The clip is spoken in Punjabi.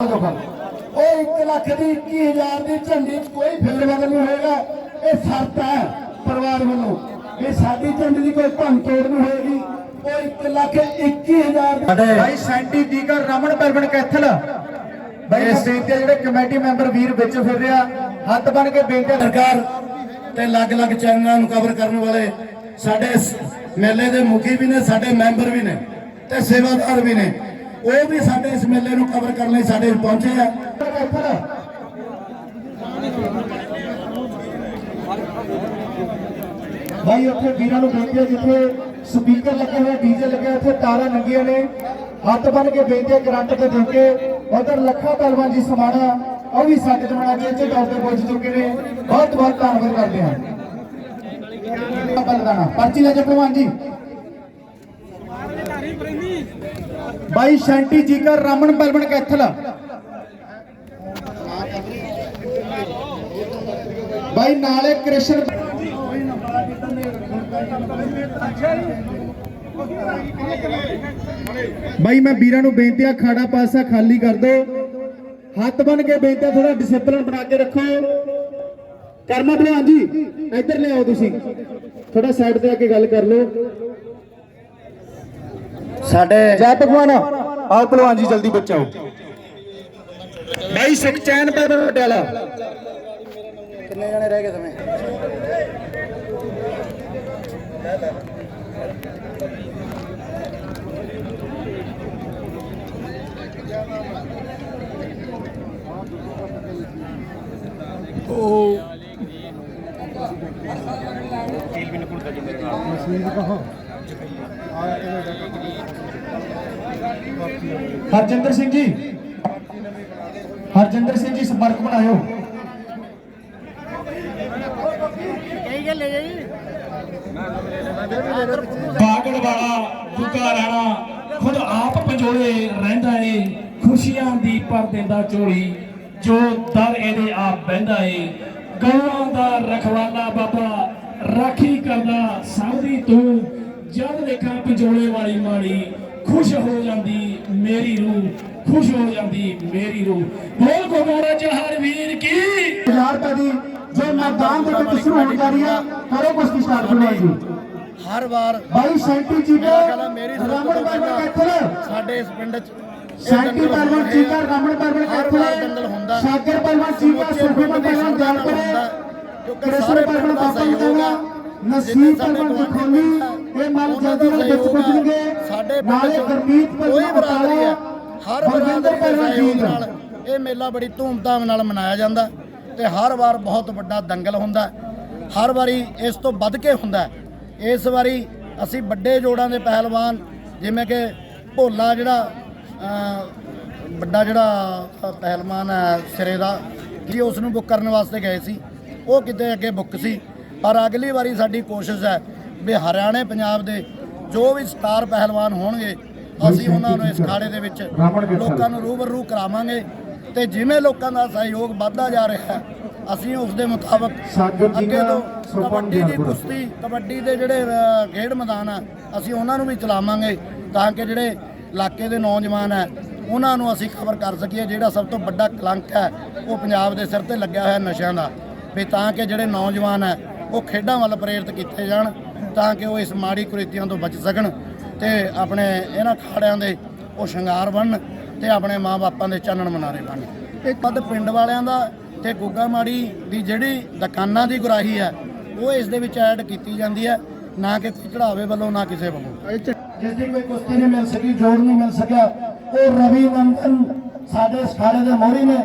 ਉਹ 1 ਲੱਖ ਦੀ 21000 ਦੀ ਝੰਡੀ 'ਚ ਕੋਈ ਫੇਰ ਬਦਲ ਨਹੀਂ ਹੋਏਗਾ। ਇਹ ਸ਼ਰਤ ਹੈ ਪਰਿਵਾਰ ਵੱਲੋਂ। ਇਹ ਸਾਡੀ ਝੰਡੀ ਦੀ ਕੋਈ ਭੰਨ ਤੋੜ ਨਹੀਂ ਹੋਏਗੀ। ਉਹ 1 ਲੱਖ 21000 ਦੀ ਭਾਈ ਸੈਂਟੀ ਜੀਕਰ ਰਮਨ ਪਰਵਨ ਕੈਥਲ। ਭਾਈ ਸਟੇਜ ਤੇ ਜਿਹੜੇ ਕਮੇਟੀ ਮੈਂਬਰ ਵੀਰ ਵਿੱਚ ਫਿਰ ਰਿਹਾ। ਹੱਥ ਬਨ ਕੇ ਬੇਨਤੀ ਸਰਕਾਰ ਤੇ ਅਲੱਗ-ਅਲੱਗ ਚੈਨਲਾਂ ਨੂੰ ਕਵਰ ਕਰਨ ਵਾਲੇ ਸਾਡੇ ਮੇਲੇ ਦੇ ਮੁਖੀ ਵੀ ਨੇ ਸਾਡੇ ਮੈਂਬਰ ਵੀ ਨੇ ਤੇ ਸੇਵਾਦਾਰ ਵੀ ਨੇ। ਉਹ ਵੀ ਸਾਡੇ ਇਸ ਮੇਲੇ ਨੂੰ ਕਵਰ ਕਰਨ ਲਈ ਸਾਡੇ ਪਹੁੰਚੇ ਆ। ਭਾਈ ਉੱਥੇ ਵੀਰਾਂ ਨੂੰ ਬੇਨਤੀ ਹੈ ਜਿੱਥੇ ਸਪੀਕਰ ਲੱਗੇ ਹੋਏ ਡੀਜੇ ਲੱਗੇ ਉੱਥੇ ਤਾਰਾਂ ਨੰਗੀਆਂ ਨੇ। ਹੱਥ ਬੰਨ ਕੇ ਬੇਨਤੀ ਕਰੰਟ ਤੇ ਦੇ ਕੇ ਉਧਰ ਲੱਖਾ ਪਹਿਲਵਾਨ ਜੀ ਸਮਾਣਾ, ਉਹ ਵੀ ਸੰਗਤ ਬਣਾ ਕੇ ਇੱਥੇ ਤੌਰ ਤੇ ਪਹੁੰਚ ਚੁੱਕੇ ਨੇ। ਬਹੁਤ ਬਹੁਤ ਧੰਨਵਾਦ ਕਰਦੇ ਹਾਂ। ਬਲਦਾਣਾ ਪਰਚੀ ਲੈ ਜਾ ਪਹਿਲਵਾਨ ਜੀ। ਬਾਈ ਸ਼ੈਂਟੀ ਜੀਕਰ ਰਮਨ ਪਰਵਨ ਕੈਥਲ ਬਾਈ ਨਾਲੇ ਕ੍ਰਿਸ਼ਨ ਭਾਈ ਮੈਂ ਵੀਰਾਂ ਨੂੰ ਬੇਨਤੀ ਆ, ਖਾੜਾ ਪਾਸਾ ਖਾਲੀ ਕਰ ਦਿਓ ਹੱਥ ਬਨ ਕੇ ਬੇਨਤੀ ਥੋੜਾ ਡਿਸਪਲਿਨ ਬਣਾ ਕੇ ਰੱਖੋ। ਕਰਮਾ ਭਲਵਾਨ ਜੀ, ਇੱਧਰ ਲਿਆਓ ਤੁਸੀਂ। ਥੋੜਾ ਸਾਈਡ ਤੇ ਆ ਕੇ ਗੱਲ ਕਰ ਲਓ। ਸਾਡੇ ਜੈ ਭਗਵਾਨ। ਆਓ ਭਲਵਾਨ ਜੀ ਜਲਦੀ ਵਿੱਚ ਆਓ ਭਾਈ ਸੁਖਚੈਨ ਪਰ ਪਟਿਆਲਾ ਕਿੰਨੇ ਜਣੇ ਰਹਿ ਗਏ ਸਮੇਂ? ਹਰਜਿੰਦਰ ਸਿੰਘ ਜੀ। ਹਰਜਿੰਦਰ ਸਿੰਘ ਜੀ ਸੰਪਰਕ ਬਣਾਇਓ। ਬਾਗੜ ਵਾਲਾ ਬੁੱਗਾ ਰਾਣਾ ਖੁਦ ਆਪ ਪੰਜੋਲੇ ਰਹਿੰਦਾ ਏ। ਖੁਸ਼ੀਆਂ ਦੀ ਪਰ ਦਿੰਦਾ ਝੋਲੀ ਜੋ ਦਰ ਇਹਦੇ ਆਪ ਬਹਿੰਦਾ ਏ। ਗਊਆਂ ਦਾ ਰਖਵਾਲਾ ਬਾਬਾ ਰਾਖੀ ਕਰਦਾ ਦੀ ਤੂੰ। ਜਦ ਦੇਖਾਂ ਪੰਜੋਲੇ ਵਾਲੀ ਮਾੜੀ ਖੁਸ਼ ਹੋ ਜਾਂਦੀ ਮੇਰੀ ਰੂਹ ਖੁਸ਼ ਹੋ ਜਾਂਦੀ ਮੇਰੀ ਰੂਹ। ਬੋਲ ਗੋਗੋੜਾ ਜਹਰ ਵੀਰ ਕੀ? 1000 ਰੁਪਏ ਦੀ ਜੋ ਮੈਦਾਨ ਦੇ ਵਿੱਚ ਸ਼ੁਰੂ ਹੋਣ ਜਾ ਰਹੀ ਹੈ ਕਰੋ ਕੁਸ਼ਤੀ ਸਟਾਰਟ ਭਲਵਾਨ ਜੀ। ਹਰ ਵਾਰ ਭਾਈ ਸੈਂਟੀ ਜੀ ਆ ਮੇਰੀ ਰਮਣ ਪਰਵਨ ਕੈਥਲ। ਸਾਡੇ ਇਸ ਪਿੰਡ 'ਚ ਸੈਂਟੀ ਪਰਵਨ ਚੀਕਾ ਆ। ਰਮਣ ਪਰਵਨ ਹੁੰਦਾ ਕੈਥਲ। ਸਾਗਰ ਪਰਵਨ ਪਿੰਡ ਦੀ ਪਰਵਨ ਹੁੰਦਾ। ਕਰੇ ਕਿਉਂਕਿ ਕ੍ਰਿਸ਼ਨ ਪਰਵਨ ਦਾ ਬਾਬਾ ਕਹਿੰਦਾ ਆ। ਨਸੀਬ ਪਰਵਨ ਪਿੰਡ ਆ, ਇਹ ਮਨ ਜਲਦੀ ਦਾ ਨਾਲ ਵਿੱਚ ਆ। ਪੁੱਜਣਗੇ। ਸਾਡੇ ਪਿੰਡ 'ਚ ਕੋਈ ਬਰਾਦਰੀ ਆ ਹਰ ਬਰਾਦਰੀ ਦੇ ਸਹਿਯੋਗ ਨਾਲ ਇਹ ਮੇਲਾ ਬੜੀ ਧੂਮਧਾਮ ਨਾਲ ਮਨਾਇਆ ਜਾਂਦਾ ਤੇ ਹਰ ਵਾਰ ਬਹੁਤ ਵੱਡਾ ਦੰਗਲ ਹੁੰਦਾ ਹੈ। ਹਰ ਵਾਰੀ ਇਸ ਤੋਂ ਵੱਧ ਕੇ ਹੁੰਦਾ ਹੈ। ਇਸ ਵਾਰੀ ਅਸੀਂ ਵੱਡੇ ਜੋੜਾਂ ਦੇ ਪਹਿਲਵਾਨ ਜਿਵੇਂ ਕਿ ਭੋਲਾ ਜਿਹੜਾ ਵੱਡਾ ਜਿਹੜਾ ਪਹਿਲਵਾਨ ਹੈ ਸਿਰੇ ਦਾ ਜੀ ਉਸ ਨੂੰ ਬੁੱਕ ਕਰਨ ਵਾਸਤੇ ਗਏ ਸੀ ਉਹ ਕਿਤੇ ਅੱਗੇ ਬੁੱਕ ਸੀ ਪਰ ਅਗਲੀ ਵਾਰੀ ਸਾਡੀ ਕੋਸ਼ਿਸ਼ ਹੈ ਵੀ ਹਰਿਆਣੇ ਪੰਜਾਬ ਦੇ ਜੋ ਵੀ ਸਟਾਰ ਪਹਿਲਵਾਨ ਹੋਣਗੇ ਅਸੀਂ ਉਹਨਾਂ ਨੂੰ ਇਸ ਖਾੜੇ ਦੇ ਵਿੱਚ ਲੋਕਾਂ ਨੂੰ ਰੂਬਰੂ ਕਰਾਵਾਂਗੇ ਤੇ ਜਿਵੇਂ ਲੋਕਾਂ ਦਾ ਸਹਿਯੋਗ ਵੱਧਦਾ ਜਾ ਰਿਹਾ ਹੈ ਅਸੀਂ ਉਸ ਦੇ ਮੁਤਾਬਕ ਅੱਗੇ ਤੋਂ ਕਬੱਡੀ ਦੀ। ਕੁਸ਼ਤੀ ਕਬੱਡੀ ਦੇ ਜਿਹੜੇ ਖੇਡ ਮੈਦਾਨ ਆ ਅਸੀਂ ਉਹਨਾਂ ਨੂੰ ਵੀ ਚਲਾਵਾਂਗੇ ਤਾਂ ਕਿ ਜਿਹੜੇ ਇਲਾਕੇ ਦੇ ਨੌਜਵਾਨ ਹੈ ਉਹਨਾਂ ਨੂੰ ਅਸੀਂ ਖਬਰ ਕਰ ਸਕੀਏ ਜਿਹੜਾ ਸਭ ਤੋਂ ਵੱਡਾ ਕਲੰਕ ਹੈ ਉਹ ਪੰਜਾਬ ਦੇ ਸਿਰ ਤੇ ਲੱਗਿਆ ਹੋਇਆ ਨਸ਼ਿਆਂ ਦਾ ਵੀ ਤਾਂ ਕਿ ਜਿਹੜੇ ਨੌਜਵਾਨ ਹੈ ਉਹ ਖੇਡਾਂ ਵੱਲ ਪ੍ਰੇਰਿਤ ਕੀਤੇ ਜਾਣ ਤਾਂ ਕਿ ਉਹ ਇਸ ਮਾੜੀ ਕੁਰੀਤੀਆਂ ਤੋਂ ਬਚ ਸਕਣ ਤੇ ਆਪਣੇ ਇਹਨਾਂ ਖਾੜਿਆਂ ਦੇ ਉਹ ਸ਼ਿੰਗਾਰ ਬਣਨ ਤੇ ਆਪਣੇ ਮਾਪਿਆਂ ਦੇ ਚਾਨਣ ਮਨਾਰੇ ਬਣਨ। ਇੱਕ ਵੱਧ ਪਿੰਡ ਵਾਲਿਆਂ ਦਾ ਤੇ ਗੁੱਗਾ ਮਾੜੀ ਦੀ ਜਿਹੜੀ ਦੁਕਾਨਾਂ ਦੀ ਗੁਰਾਹੀ ਹੈ ਉਹ ਇਸ ਦੇ ਵਿੱਚ ਐਡ ਕੀਤੀ ਜਾਂਦੀ ਹੈ। ਨਾ ਕਿ ਚੜਾਵੇ ਵੱਲੋਂ ਨਾ ਕਿਸੇ ਵੱਲੋਂ। ਜਿਸ ਦੀ ਕੋਈ ਕੁਸ਼ਤੀ ਨਹੀਂ ਮਿਲ ਸਕੀ ਜੋੜ ਨਹੀਂ ਮਿਲ ਸਕਿਆ ਉਹ ਰਵੀ ਨੰਦਨ ਸਾਡੇ ਇਸ ਖਾੜੇ ਦੇ ਮੋਹਰੀ ਨੇ